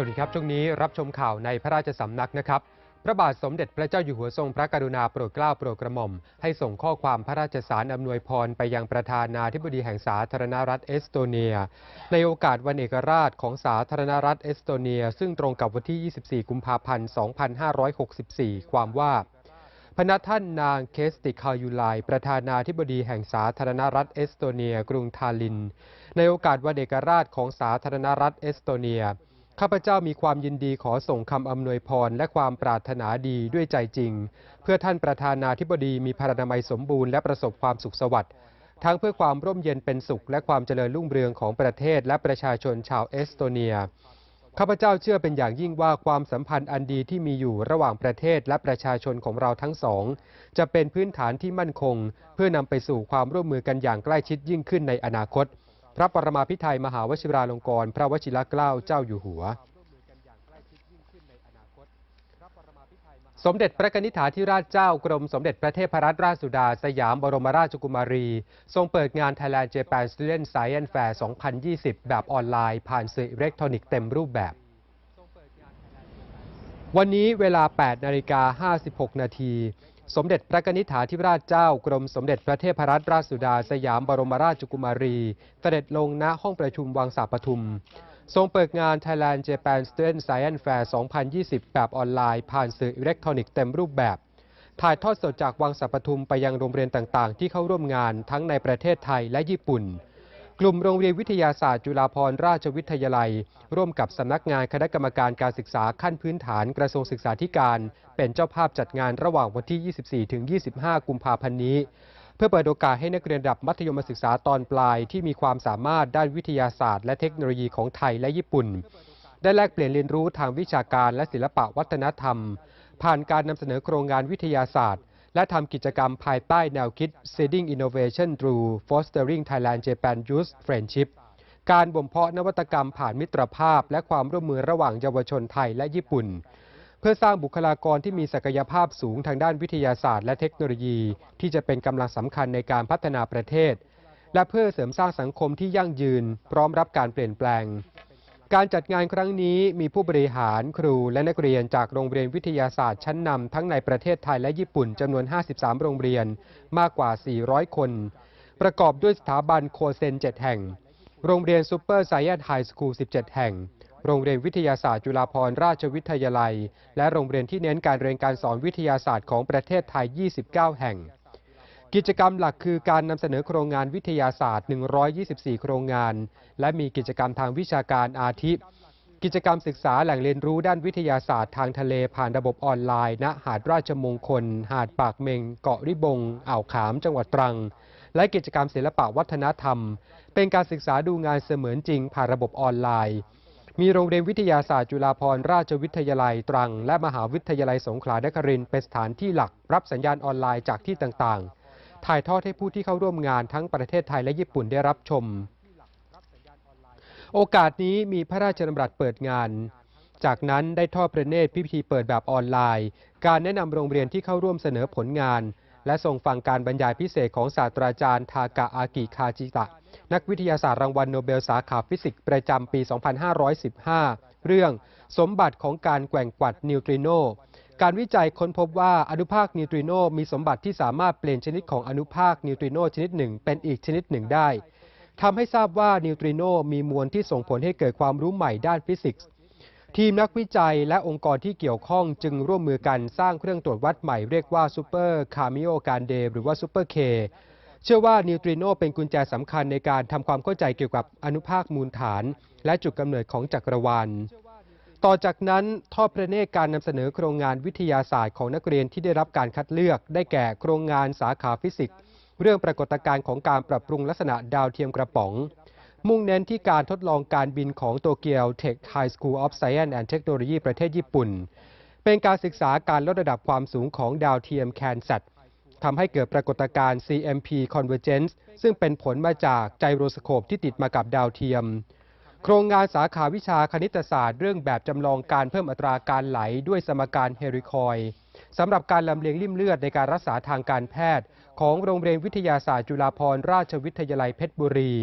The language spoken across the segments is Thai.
วัสดีครับช่วงนี้รับชมข่าวในพระราชสำนักนะครับ พระบาทสมเด็จพระเจ้าอยู่หัวทรงพระกรุณาโปรดเกล้าโปรดกระหม่อม ให้ส่งข้อความพระราชสารอำนวยพรไปยังประธานาธิบดีแห่งสาธารณรัฐเอสโตเนีย ในโอกาสวันเอกราชของสาธารณรัฐเอสโตเนีย ซึ่งตรงกับวันที่ 24 กุมภาพันธ์ 2564 ความว่าพนักท่านนางเคสติคายูไลประธานาธิบดีแห่งสาธารณรัฐเอสโตเนีย กรุงทาลิน ในโอกาสวันเอกราชของสาธารณรัฐเอสโตเนีย ข้าพเจ้ามีความยินดีขอส่งคำอำนวยพรและความปรารถนาดีด้วยใจจริง เพื่อท่านประธานาธิบดีมีพารณามัยสมบูรณ์และประสบความสุขสวัสดิ์ทั้งเพื่อความร่มเย็นเป็นสุข และความเจริญรุ่งเรืองของประเทศและประชาชนชาวเอสโตเนียข้าพเจ้าเชื่อเป็นอย่างยิ่งว่าความสัมพันธ์อันดีที่มีอยู่ระหว่างประเทศและประชาชนของเราทั้งสอง จะเป็นพื้นฐานที่มั่นคง เพื่อนำไปสู่ความร่วมมือกันอย่างใกล้ชิดยิ่งขึ้นในอนาคต พระปรมาภิไธยมหาวชิราลงกรณ์พระวชิรเกล้าเจ้าอยู่หัว สมเด็จพระนิธิถาธิราชเจ้ากรมสมเด็จพระเทพรัตนราชสุดา สยามบรมราชกุมารี ทรงเปิดงาน Thailand Japan Student Science Fair 2020 แบบออนไลน์ผ่านสื่ออิเล็กทรอนิกส์เต็มรูปแบบ วันนี้เวลา 8 นาฬิกา 56 นาที สมเด็จพระนิธิาธิราชเจ้ากรมสมเด็จพระเทพรัตนราชสุดาสยามบรมราชกุมารี เสด็จลงณห้องประชุมวังสาปทุม ทรงเปิดงาน Thailand Japan Student Science Fair 2020 แบบออนไลน์ ผ่านสื่ออิเล็กทรอนิกส์เต็มรูปแบบ ถ่ายทอดสดจากวังสัปทุมไปยังโรงเรียนต่างๆ ที่เข้าร่วมงานทั้งในประเทศไทยและญี่ปุ่น กลุ่มโรงเรียนวิทยาศาสตร์จุฬาภรณราชวิทยาลัย ร่วมกับสำนักงานคณะกรรมการการศึกษาขั้นพื้นฐานกระทรวงศึกษาธิการ เป็นเจ้าภาพจัดงานระหว่างวันที่ 24-25 กุมภาพันธ์นี้ เพื่อเปิดโอกาสให้นักเรียนระดับมัธยมศึกษาตอนปลายที่มีความสามารถด้านวิทยาศาสตร์ และเทคโนโลยีของไทยและญี่ปุ่น ได้แลกเปลี่ยนเรียนรู้ทางวิชาการและศิลปะวัฒนธรรม ผ่านการนำเสนอโครงงานวิทยาศาสตร์ และทำกิจกรรมภายใต้แนวคิด Seeding Innovation Through Fostering Thailand Japan Youth Friendship การบ่มเพาะนวัตกรรมผ่านมิตรภาพ และความร่วมมือระหว่างเยาวชนไทยและญี่ปุ่น เพื่อสร้างบุคลากรที่มีศักยภาพสูงทางด้านวิทยาศาสตร์และเทคโนโลยี ที่จะเป็นกำลังสำคัญในการพัฒนาประเทศ และเพื่อเสริมสร้างสังคมที่ยั่งยืน พร้อมรับการเปลี่ยนแปลง การจัดงานครั้งนี้มีผู้บริหารครูและนักเรียนจากโรงเรียนวิทยาศาสตร์ชั้นนำทั้งในประเทศไทยและญี่ปุ่นจำนวน 53 โรงเรียนมากกว่า 400 คน ประกอบด้วยสถาบันโคเซน 7 แห่ง โรงเรียนซูเปอร์ไซแอนไฮสคูล 17 แห่ง โรงเรียนวิทยาศาสตร์จุฬาภรณราชวิทยาลัย และโรงเรียนที่เน้นการเรียนการสอนวิทยาศาสตร์ของประเทศไทย 29 แห่ง กิจกรรมหลักคือการนำเสนอโครงงานวิทยาศาสตร์ 124 โครงงาน และมีกิจกรรมทางวิชาการอาทิ กิจกรรมศึกษาแหล่งเรียนรู้ด้านวิทยาศาสตร์ทางทะเลผ่านระบบออนไลน์ณหาดราชมงคล หาดปากเมง เกาะริบง อ่าวขาม จังหวัดตรัง และกิจกรรมศิลปะวัฒนธรรม เป็นการศึกษาดูงานเสมือนจริงผ่านระบบออนไลน์ มีโรงเรียนวิทยาศาสตร์จุฬาภรณราชวิทยาลัยตรัง และมหาวิทยาลัยสงขลานครินทร์เป็นสถานที่หลักรับสัญญาณออนไลน์จากที่ต่างๆ ถ่ายทอดให้ผู้ที่เข้าร่วมงานทั้งประเทศไทยและญี่ปุ่นได้รับชม โอกาสนี้มีพระราชดำรัสเปิดงาน จากนั้นได้ทอดพระเนตรพิธีเปิดแบบออนไลน์ การแนะนำโรงเรียนที่เข้าร่วมเสนอผลงาน และทรงฟังการบรรยายพิเศษของศาสตราจารย์ทากะอากิคาจิตะ นักวิทยาศาสตร์รางวัลโนเบลสาขาฟิสิกส์ประจำปี 2515 เรื่องสมบัติของการแกว่งกวัดนิวตริโน การวิจัยค้นพบว่าอนุภาคนิวตริโนมีสมบัติที่สามารถเปลี่ยนชนิดของอนุภาคนิวตริโนชนิดหนึ่ง เป็นอีกชนิดหนึ่งได้ทำให้ทราบว่านิวตริโนมีมวลที่ส่งผลให้เกิดความรู้ใหม่ด้านฟิสิกส์ทีมนักวิจัยและองค์กรที่เกี่ยวข้องจึงร่วมมือกันสร้างเครื่องตรวจวัดใหม่เรียกว่าซูเปอร์คาร์มิโอการเดหรือว่าซูเปอร์เคเชื่อว่านิวตริโนเป็นกุญแจสำคัญในการทำความเข้าใจเกี่ยวกับอนุภาคมูลฐาน และจุดกำเนิดของจักรวาล ต่อจากนั้นทอดพระเนตรการนำเสนอโครงงานวิทยาศาสตร์ของนักเรียนที่ได้รับการคัดเลือก ได้แก่โครงงานสาขาฟิสิกส์ เรื่องปรากฏการณ์ของการปรับปรุงลักษณะดาวเทียมกระป๋อง มุ่งเน้นที่การทดลองการบินของโตเกียว Tech High School of Science and Technology ประเทศญี่ปุ่น เป็นการศึกษาการลดระดับความสูงของดาวเทียม CanSat ทำให้เกิดปรากฏการณ์ CMP Convergence ซึ่งเป็นผลมาจากไจโรสโคปที่ติดมากับดาวเทียม โครงงานสาขาวิชาคณิตศาสตร์เรื่องแบบจำลองการเพิ่มอัตราการไหลด้วยสมการเฮริคอยสำหรับการลำเลียงริ่มเลือดในการรักษาทางการแพทย์ ของโรงเรียนวิทยาศาสตร์จุฬาภรณราชวิทยาลัยเพชรบุรี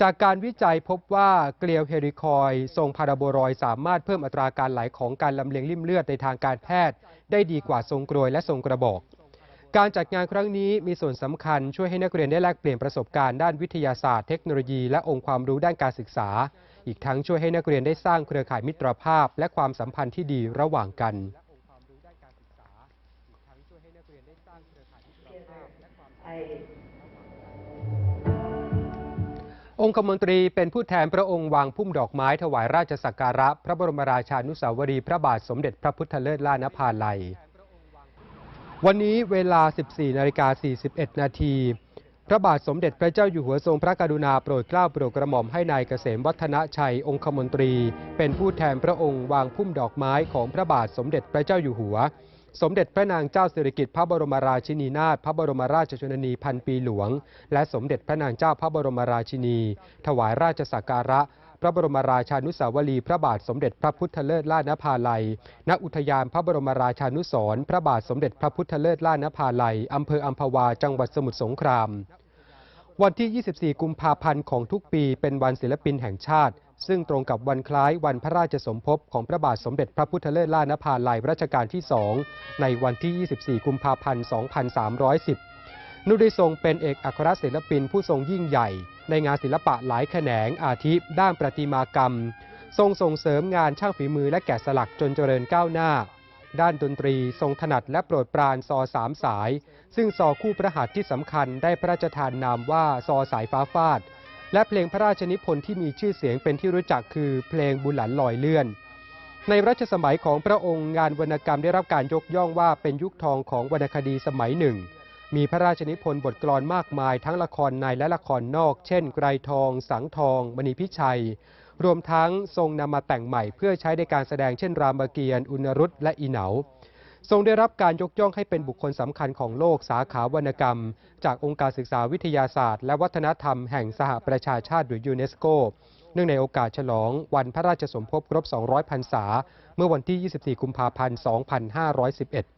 จากการวิจัยพบว่าเกลียวเฮริคอยทรงพาราโบรอยสามารถเพิ่มอัตราการไหลของการลำเลียงริ่มเลือดในทางการแพทย์ ได้ดีกว่าทรงกรวยและทรงกระบอก การจัดงานครั้งนี้มีส่วนสำคัญช่วยให้นักเรียนได้แลกเปลี่ยนประสบการณ์ด้านวิทยาศาสตร์เทคโนโลยีและองค์ความรู้ด้านการศึกษา อีกทั้งช่วยให้นักเรียนได้สร้างเครือข่ายมิตรภาพ และความสัมพันธ์ที่ดีระหว่างกัน องคมนตรีเป็นผู้แทนพระองค์วางพุ่มดอกไม้ถวายราชสักการะ พระบรมราชานุสาวรีย์พระบาทสมเด็จพระพุทธเลิศล่านภาลัย วันนี้เวลา 14นาฬิกา41 นาทีพระบาทสมเด็จพระเจ้าอยู่หัวทรงพระกรุณาโปรดเกล้าโปรดกระหม่อมให้นายเกษมวัฒนชัยองคมนตรี เป็นผู้แทนพระองค์วางพุ่มดอกไม้ของพระบาทสมเด็จพระเจ้าอยู่หัว สมเด็จพระนางเจ้าสิริกิติ์พระบรมราชินีนาถพระบรมราชชนนีพันปีหลวง และสมเด็จพระนางเจ้าพระบรมราชินี ถวายราชสักการะ พระบรมราชานุสาวรีพระบาทสมเด็จพระพุทธเลิศล่านภาลัย ณ อุทยานพระบรมราชานุสรณ์พระบาทสมเด็จพระพุทธเลิศล่านภาลัยอำเภออัมพวา จังหวัดสมุทรสงคราม วันที่ 24 กุมภาพันธ์ของทุกปีเป็นวันศิลปินแห่งชาติ ซึ่งตรงกับวันคล้ายวันพระราชสมภพของพระบาทสมเด็จพระพุทธเลิศล่านภาลัยรัชกาลที่ 2 ในวันที่ 24 กุมภาพันธ์ 2310นุได้ทรงเป็นเอกอัครศิลปินผู้ทรงยิ่งใหญ่ ในงานศิลปะหลายแขนงอาทิด้านประติมากรรม ทรงส่งเสริมงานช่างฝีมือและแกะสลักจนเจริญก้าวหน้า ด้านดนตรีทรงถนัดและโปรดปรานซอสามสาย ซึ่งซอคู่พระหัตที่สำคัญได้พระราชทานนามว่าซอสายฟ้าฟาด และเพลงพระราชนิพนธ์ที่มีชื่อเสียงเป็นที่รู้จักคือเพลงบุญหลันลอยเลื่อนในรัชสมัยของพระองค์งานวรรณกรรมได้รับการยกย่องว่าเป็นยุคทองของวรรณคดีสมัยหนึ่ง มีพระราชนิพนธ์บทกลอนมากมายทั้งละครในและละครนอก เช่น ไกรทอง สังทอง มณีพิชัย รวมทั้งทรงนำมาแต่งใหม่เพื่อใช้ในการแสดงเช่นรามเกียรติ์อุณรุตและอีเหนา ทรงได้รับการยกย่องให้เป็นบุคคลสำคัญของโลกสาขาวรรณกรรม จากองค์การศึกษาวิทยาศาสตร์ และวัฒนธรรมแห่งสหประชาชาติหรือยูเนสโกเนื่องในโอกาสฉลองวันพระราชสมภพครบ 200 พรรษา เมื่อวันที่ 24 กุมภาพันธ์ 2511